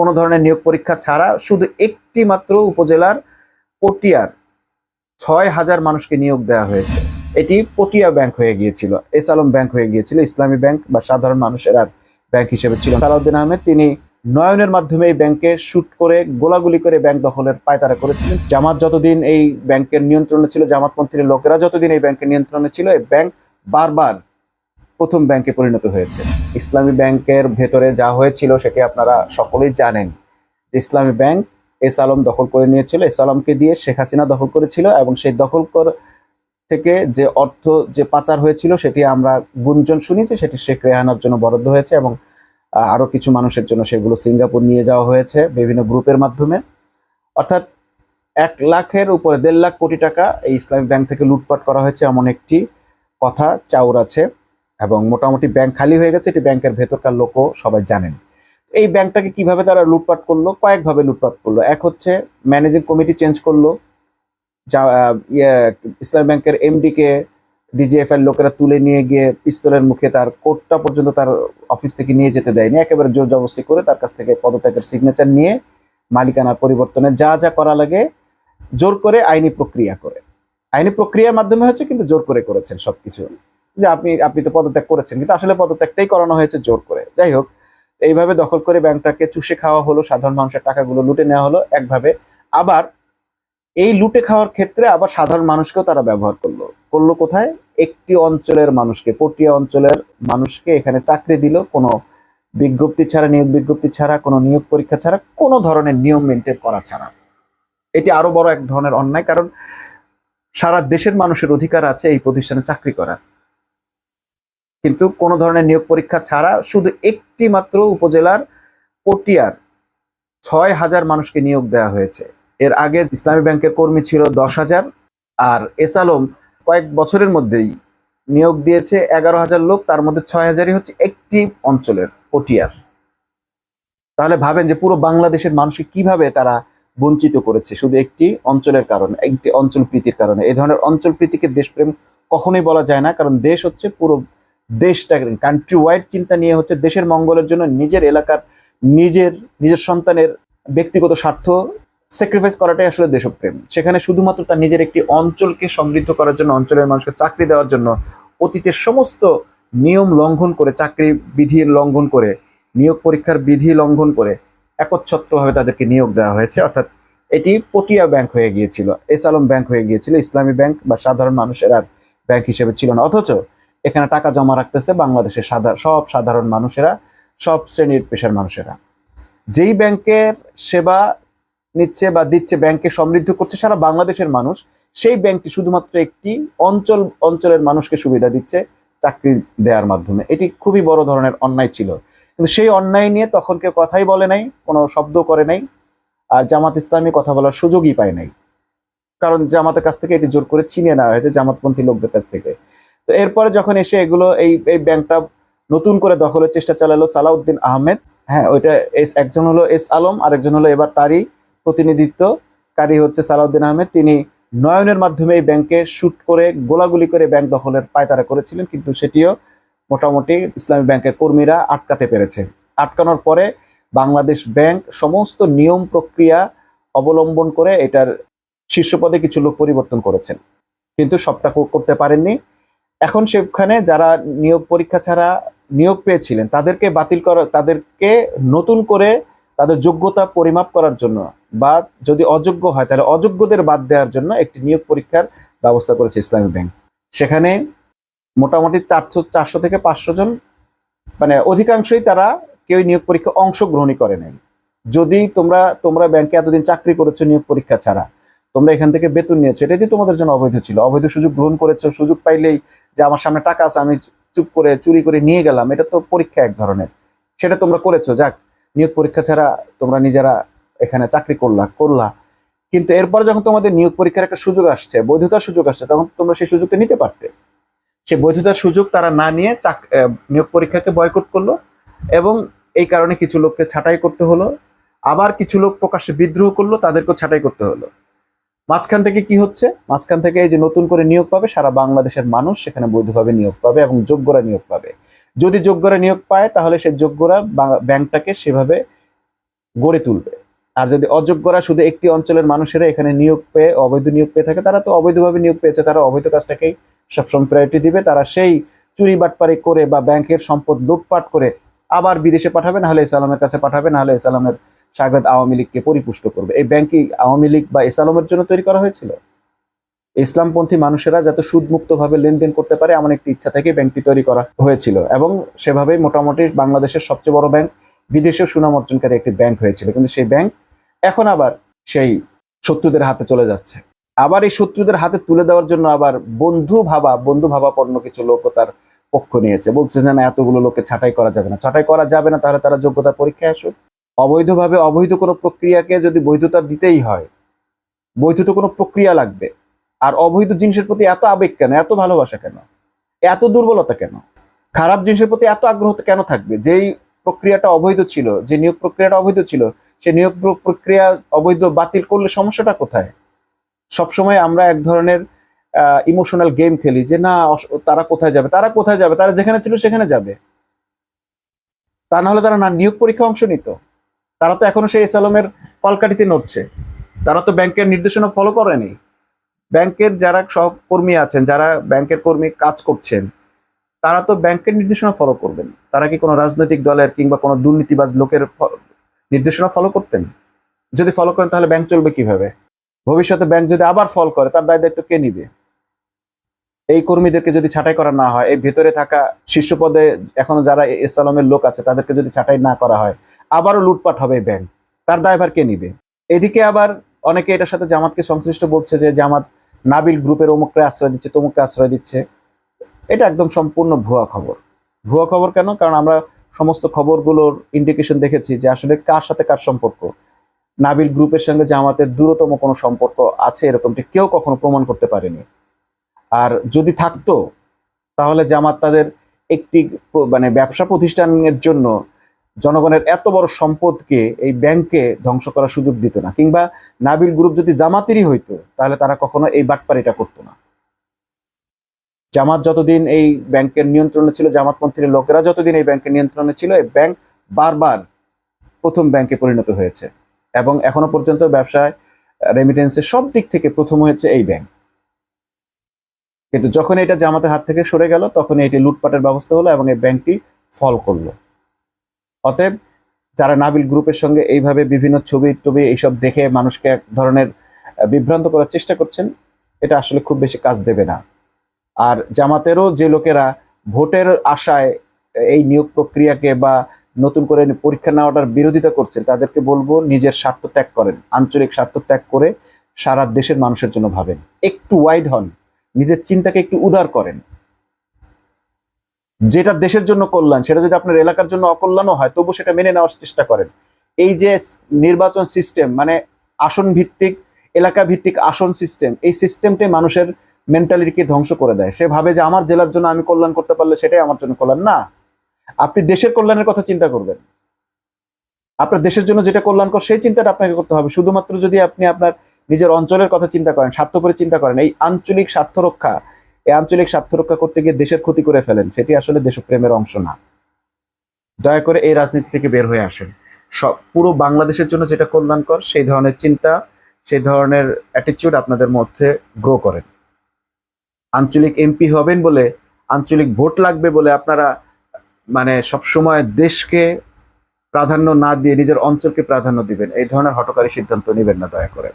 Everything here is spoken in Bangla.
কোনো ধরনের নিয়োগ পরীক্ষা ছাড়া শুধু একটি মাত্র উপজেলার পটিয়ার ছয় হাজার মানুষকে নিয়োগ দেওয়া হয়েছে। এটি পটিয়া ব্যাংক হয়ে গিয়েছিল, এস আলম ব্যাংক হয়ে গিয়েছিল, ইসলামী ব্যাংক বা সাধারণ মানুষের আর ব্যাংক হিসেবে ছিল। সালাউদ্দিন আহমেদ, তিনি নয়নের মাধ্যমে এই ব্যাংকে শুট করে, গোলাগুলি করে ব্যাংক দখলের পায়তারা করেছিলেন। জামাত যতদিন এই ব্যাংকের নিয়ন্ত্রণে ছিল, জামাতপন্থীর লোকেরা যতদিন এই ব্যাংকের নিয়ন্ত্রণে ছিল, এই ব্যাংক বারবার প্রথম ব্যাংকে পরিণত হয়েছে। ইসলামী ব্যাংকের ভেতরে যা হয়েছিল সেটি আপনারা সকলেই জানেন। ইসলামী ব্যাংক এস আলম দখল করে নিয়েছিল, এস আলমকে দিয়ে শেখ হাসিনা দখল করেছিল এবং সেই দখল কর থেকে যে অর্থ যে পাচার হয়েছিল সেটি আমরা গুঞ্জন শুনি যে সেটি শেখ রেহানার জন্য বরাদ্দ হয়েছে এবং আরও কিছু মানুষের জন্য সেগুলো সিঙ্গাপুর নিয়ে যাওয়া হয়েছে বিভিন্ন গ্রুপের মাধ্যমে। অর্থাৎ এক লাখের উপরে, দেড় লাখ কোটি টাকা এই ইসলামী ব্যাংক থেকে লুটপাট করা হয়েছে এমন একটি কথা, চাউর আছে। এবং মোটামুটি ব্যাংক খালি হয়ে গেছে এটি ব্যাংকের ভেতরকার লোকও সবাই জানেন। এই ব্যাংকটাকে কীভাবে তারা লুটপাট করল? কয়েকভাবে লুটপাট করল। এক হচ্ছে ম্যানেজিং কমিটি চেঞ্জ করল। যা ইয়ে, ব্যাংকের এমডি কে ডিজিএফ এর লোকেরা তুলে নিয়ে গিয়ে পিস্তলের মুখে তার কোর্টটা পর্যন্ত তার অফিস থেকে নিয়ে যেতে দেয়নি। একেবারে জোর জবরদস্তি করে তার কাছ থেকে পদত্যাগের সিগনেচার নিয়ে মালিকানা পরিবর্তনে যা যা করা লাগে জোর করে আইনি প্রক্রিয়া করে। আইনি প্রক্রিয়ার মাধ্যমে হচ্ছে কিন্তু জোর করে করেছেন সবকিছু। যে আপনি আপনি তো পদত্যাগ করেছেন, কিন্তু আসলে পদত্যাগটাই করানো হয়েছে জোর করে। যাই হোক, এইভাবে দখল করে ব্যাংকটাকে চুষে খাওয়া হলো, সাধারণ মানুষের টাকাগুলো লুটে নেওয়া হলো একভাবে। আবার এই লুটে খাওয়ার ক্ষেত্রে আবার সাধারণ মানুষকেও তারা ব্যবহার করল। করল কোথায়? একটি অঞ্চলের মানুষকে, পটিয়া অঞ্চলের মানুষকে এখানে চাকরি দিল, কোনো বিজ্ঞপ্তি ছাড়া, নিয়োগ বিজ্ঞপ্তি ছাড়া, কোনো নিয়োগ পরীক্ষা ছাড়া, কোনো ধরনের নিয়ম মেনটেন করা ছাড়া। এটি আরও বড় এক ধরনের অন্যায়, কারণ সারা দেশের মানুষের অধিকার আছে এই প্রতিষ্ঠানে চাকরি করার। কিন্তু কোনো ধরনের নিয়োগ পরীক্ষা ছাড়া শুধু একটি মাত্র উপজেলার পটিয়ার ছয় হাজার মানুষকে নিয়োগ দেওয়া হয়েছে। এর আগে ইসলামী ব্যাংকের কর্মী ছিল দশ হাজার, আর এস আলম কয়েক বছরের মধ্যেই নিয়োগ দিয়েছে এগারো হাজার লোক, তার মধ্যে ছয় হাজারই হচ্ছে একটি অঞ্চলের পটিয়ার। তাহলে ভাবেন যে পুরো বাংলাদেশের মানুষকে কীভাবে তারা বঞ্চিত করেছে, শুধু একটি অঞ্চলের কারণে, একটি অঞ্চল প্রীতির কারণে? এই ধরনের অঞ্চল প্রীতিকে দেশপ্রেম কখনোই বলা যায় না, কারণ দেশ হচ্ছে পুরো দেশটাকে কান্ট্রি ওয়াইড চিন্তা নিয়ে হচ্ছে দেশের মঙ্গলের জন্য নিজের এলাকার নিজের নিজের সন্তানের ব্যক্তিগত স্বার্থ স্যাক্রিফাইস করাটাই আসলে দেশপ্রেম। সেখানে শুধুমাত্র তার নিজের একটি অঞ্চলকে সমৃদ্ধ করার জন্য, অঞ্চলের মানুষকে চাকরি দেওয়ার জন্য, অতীতের সমস্ত নিয়ম লঙ্ঘন করে, চাকরি বিধি লঙ্ঘন করে, নিয়োগ পরীক্ষার বিধি লঙ্ঘন করে একচ্ছত্রভাবে তাদেরকে নিয়োগ দেওয়া হয়েছে। অর্থাৎ এটি পটিয়া ব্যাংক হয়ে গিয়েছিল, এস আলম ব্যাংক হয়ে গিয়েছিল, ইসলামী ব্যাংক বা সাধারণ মানুষের আর ব্যাংক হিসেবে ছিল না। অথচ এখানে টাকা জমা রাখতেছে বাংলাদেশের সব সাধারণ মানুষেরা, সব শ্রেণির পেশার মানুষেরা। যেই ব্যাংকের সেবা নিচ্ছে বা দিচ্ছে, ব্যাংকে সমৃদ্ধ করছে সারা বাংলাদেশের মানুষ, সেই ব্যাংকটি শুধুমাত্র একটি অঞ্চল, অঞ্চলের মানুষকে সুবিধা দিচ্ছে চাকরি দেওয়ার মাধ্যমে। এটি খুবই বড় ধরনের অন্যায় ছিল। কিন্তু সেই অন্যায় নিয়ে তখন কেউ কথাই বলে নাই, কোনো শব্দ করে নাই, আর জামাত ইসলামী কথা বলার সুযোগই পায় নাই। কারণ জামাতের কাছ থেকে এটি জোর করে ছিনিয়ে নেওয়া হয়েছে, জামাতপন্থী লোকদের কাছ থেকে। তো এরপরে যখন এসে এগুলো এই এই ব্যাংকটা নতুন করে দখলের চেষ্টা চালালো সালাউদ্দিন আহমেদ হ্যাঁ ওইটা এস, একজন হলো এস আলম আর একজন হলো এবার তারই প্রতিনিধিত্বকারী হচ্ছে সালাউদ্দিন আহমেদ। তিনি নয়নের মাধ্যমে এই ব্যাংকে শুট করে, গোলাগুলি করে ব্যাংক দখলের পায়তারা করেছিলেন, কিন্তু সেটিও মোটামুটি ইসলামী ব্যাংকের কর্মীরা আটকাতে পেরেছে। আটকানোর পরে বাংলাদেশ ব্যাংক সমস্ত নিয়ম প্রক্রিয়া অবলম্বন করে এটার শীর্ষ পদে কিছু লোক পরিবর্তন করেছেন। কিন্তু সবটা করতে পারেননি। এখন সেখানে যারা নিয়োগ পরীক্ষা ছাড়া নিয়োগ পেয়েছিলেন, তাদেরকে বাতিল করা, তাদেরকে নতুন করে তাদের যোগ্যতা পরিমাপ করার জন্য বা যদি অযোগ্য হয়, তাহলে অযোগ্যদের বাদ দেওয়ার জন্য একটি নিয়োগ পরীক্ষার ব্যবস্থা করেছে ইসলামী ব্যাংক। সেখানে মোটামুটি চারশো চারশো থেকে পাঁচশো জন মানে অধিকাংশই তারা কেউ নিয়োগ পরীক্ষা অংশগ্রহণই করে নাই। যদি তোমরা তোমরা ব্যাংকে এতদিন চাকরি করেছ নিয়োগ পরীক্ষা ছাড়া তোমরা এখান থেকে বেতন নিয়েছো এটাই তোমাদের জন্য অবৈধ ছিল। অবৈধ সুযোগ গ্রহণ করেছ, সুযোগ পাইলেই যে আমার সামনে টাকা আছে, আমি চুপ করে, চুরি করে নিয়ে গেলাম, এটা তো পরীক্ষা এক ধরনের। সেটা তোমরা করেছ, যাক, নিয়োগ পরীক্ষা ছাড়া তোমরা নিজেরা এখানে চাকরি করলা করলা। কিন্তু এরপর যখন তোমাদের নিয়োগ পরীক্ষার একটা সুযোগ আসছে, বৈধতার সুযোগ আসছে, তখন তোমরা সেই সুযোগটা নিতে পারতে। সেই বৈধতার সুযোগ তারা না নিয়ে চাক নিয়োগ পরীক্ষাকে বয়কট করল এবং এই কারণে কিছু লোককে ছাঁটাই করতে হলো। আবার কিছু লোক প্রকাশ্যে বিদ্রোহ করল, তাদেরকেও ছাঁটাই করতে হলো। মাঝখান থেকে কি হচ্ছে? মাঝখান থেকে এই যে নতুন করে নিয়োগ পাবে, সারা বাংলাদেশের মানুষ সেখানে বৈধভাবে নিয়োগ পাবে এবং যোগ্যরা নিয়োগ পাবে। যদি যোগ্যরা নিয়োগ পায়, তাহলে সে যোগ্যরা ব্যাংকটাকে সেভাবে গড়ে তুলবে। আর যদি অযোগ্যরা শুধু একটি অঞ্চলের মানুষেরা এখানে নিয়োগ পেয়ে, অবৈধ নিয়োগ পেয়ে থাকে, তারা তো অবৈধভাবে নিয়োগ পেয়েছে, তারা অবৈধ কাজটাকেই সবসময় প্রায়োরিটি দিবে। তারা সেই চুরি বাটপারি করে বা ব্যাংকের সম্পদ লুটপাট করে আবার বিদেশে পাঠাবে, না হলে ইসলামের কাছে পাঠাবে, না হলে ইসলামের সাগরেদ আওয়ামী লীগকে পরিপুষ্ট করবে। এই ব্যাংক কি আওয়ামী লীগ বা ইসলামের জন্য তৈরি করা হয়েছিল। ইসলামপন্থী মানুষেরা যাতে সুদমুক্ত ভাবে লেনদেন করতে পারে, এমন একটি ইচ্ছা থেকে ব্যাংকটি তৈরি করা হয়েছিল এবং সেভাবেই মোটামুটি বাংলাদেশের সবচেয়ে বড় ব্যাংক বিদেশেও সুনাম অর্জনকারী একটি ব্যাংক হয়েছিল। কিন্তু সেই ব্যাংক এখন আবার সেই শত্রুদের হাতে চলে যাচ্ছে। আবার এই শত্রুদের হাতে তুলে দেওয়ার জন্য আবার বন্ধু ভাবা, বন্ধু ভাবাপন্ন কিছু লোক তার পক্ষ নিয়েছে। বলছে যে, না, এতগুলো লোককে ছাঁটাই করা যাবে না। ছাঁটাই করা যাবে না, তাহলে তারা যোগ্যতা পরীক্ষায় আসুক। অবৈধভাবে অবৈধ কোনো প্রক্রিয়াকে যদি বৈধতা দিতেই হয়, বৈধ তো কোনো প্রক্রিয়া লাগবে। আর অবৈধ জিনিসের প্রতি এত আবেগ কেন? এত ভালোবাসা কেন? এত দুর্বলতা কেন? খারাপ জিনিসের প্রতি এত আগ্রহ কেন থাকবে? যেই প্রক্রিয়াটা অবৈধ ছিল, যে নিয়োগ প্রক্রিয়াটা অবৈধ ছিল, সে নিয়োগ প্রক্রিয়া অবৈধ বাতিল করলে সমস্যাটা কোথায়? সবসময় আমরা এক ধরনের ইমোশনাল গেম খেলি যে না তারা কোথায় যাবে? তারা কোথায় যাবে? তারা যেখানে ছিল সেখানে যাবে। তা না হলে তারা না নিয়োগ পরীক্ষা অংশ নিত। তারা তো এখনও সেই এসালমের কলকাঠিতে নড়ছে। তারা তো ব্যাংকের নির্দেশনা ফলো করেনি। ব্যাংকের যারা সহকর্মী আছেন, যারা ব্যাংকের কর্মী কাজ করছেন, তারা তো ব্যাংকের নির্দেশনা ফলো করবেন। তারা কি কোনো রাজনৈতিক দলের কিংবা কোনো দুর্নীতিবাজ লোকের নির্দেশনা ফলো করতেন? যদি ফলো করেন তাহলে ব্যাংক চলবে কীভাবে? ভবিষ্যতে ব্যাংক যদি আবার ফল করে, তার দায় দায়িত্ব কে নিবে? এই কর্মীদেরকে যদি ছাঁটাই করা না হয়, এই ভেতরে থাকা শীর্ষ পদে এখনও যারা এসালমের লোক আছে, তাদেরকে যদি ছাঁটাই না করা হয় আবারও লুটপাট হবে ব্যাংক তার দায়ভার কে নিবে? এদিকে আবার অনেকে এটার সাথে জামাতকে সংশ্লিষ্ট বলছে যে জামাত নাবিল গ্রুপের অমুককে আশ্রয় দিচ্ছে, তমুককে আশ্রয় দিচ্ছে। এটা একদম সম্পূর্ণ ভুয়া খবর। ভুয়া খবর কেন? কারণ আমরা সমস্ত খবরগুলোর ইন্ডিকেশন দেখেছি যে আসলে কার সাথে কার সম্পর্ক। নাবিল গ্রুপের সঙ্গে জামাতের দূরতম কোনো সম্পর্ক আছে এরকমটি কেউ কখনো প্রমাণ করতে পারেনি। আর যদি থাকতো, তাহলে জামাত তাদের একটি মানে ব্যবসা প্রতিষ্ঠানের জন্য জনগণের এত বড় সম্পদকে এই ব্যাংকে ধ্বংস করার সুযোগ দিত না। কিংবা নাবিল গ্রুপ যদি জামাতেরই হইতো, তাহলে তারা কখনো এই বাটপারিটা করতো না। জামাত যতদিন এই ব্যাংকের নিয়ন্ত্রণে ছিল জামাতপন্থীর লোকেরা যতদিন এই ব্যাংকের নিয়ন্ত্রণে ছিল, এই ব্যাংক বারবার প্রথম ব্যাংকে পরিণত হয়েছে। এবং এখনও পর্যন্ত ব্যবসায় রেমিটেন্সের সব দিক থেকে প্রথম হয়েছে এই ব্যাংক। কিন্তু যখন এটা জামাতের হাত থেকে সরে গেল, তখন এটি লুটপাটের ব্যবস্থা হলো এবং এই ব্যাংকটি ফল করল। অতএব যারা নাবিল গ্রুপের সঙ্গে এইভাবে বিভিন্ন ছবি টবি এইসব দেখে মানুষকে এক ধরনের বিভ্রান্ত করার চেষ্টা করছেন, এটা আসলে খুব বেশি কাজ দেবে না। আর জামাতেরও যে লোকেরা ভোটের আশায় এই নিয়োগ প্রক্রিয়াকে বা নতুন করে পরীক্ষা নেওয়াটার বিরোধিতা করছেন, তাদেরকে বলব নিজের স্বার্থ ত্যাগ করেন, আঞ্চলিক স্বার্থ ত্যাগ করে সারা দেশের মানুষের জন্য ভাবেন। একটু ওয়াইড হন, নিজের চিন্তাকে একটু উদার করেন। যেটা দেশের জন্য কল্যাণ, সেটা যদি আপনার এলাকার জন্য অকল্যাণও হয় তবু সেটা মেনে নেওয়ার চেষ্টা করেন। এই যে নির্বাচন সিস্টেম মানে আসন ভিত্তিক, এলাকা ভিত্তিক আসন সিস্টেম এই সিস্টেমটাই মানুষের মেন্টালিটিকে ধ্বংস করে দেয়। সে ভাবে যে আমার জেলার জন্য আমি কল্যাণ করতে পারলে সেটাই আমার জন্য কল্যাণ। না, আপনি দেশের কল্যাণের কথা চিন্তা করবেন। আপনার দেশের জন্য যেটা কল্যাণকর সেই চিন্তাটা আপনাকে করতে হবে। শুধুমাত্র যদি আপনি আপনার নিজের অঞ্চলের কথা চিন্তা করেন, স্বার্থপরে চিন্তা করেন, এই আঞ্চলিক স্বার্থ রক্ষা এই আঞ্চলিক স্বার্থ রক্ষা করতে গিয়ে দেশের ক্ষতি করে ফেলেন, সেটি আসলে দেশপ্রেমের অংশ না। দয়া করে এই রাজনীতি থেকে বের হয়ে আসেন। সব, পুরো বাংলাদেশের জন্য যেটা কল্যাণকর, সেই ধরনের চিন্তা, সেই ধরনের অ্যাটিটিউড আপনাদের মধ্যে গ্রো করেন। আঞ্চলিক এমপি হবেন বলে, আঞ্চলিক ভোট লাগবে বলে আপনারা মানে সবসময় দেশকে প্রাধান্য না দিয়ে, নিজের অঞ্চলকে প্রাধান্য দিবেন। এই ধরনের হটকারী সিদ্ধান্ত নেবেন না, দয়া করে।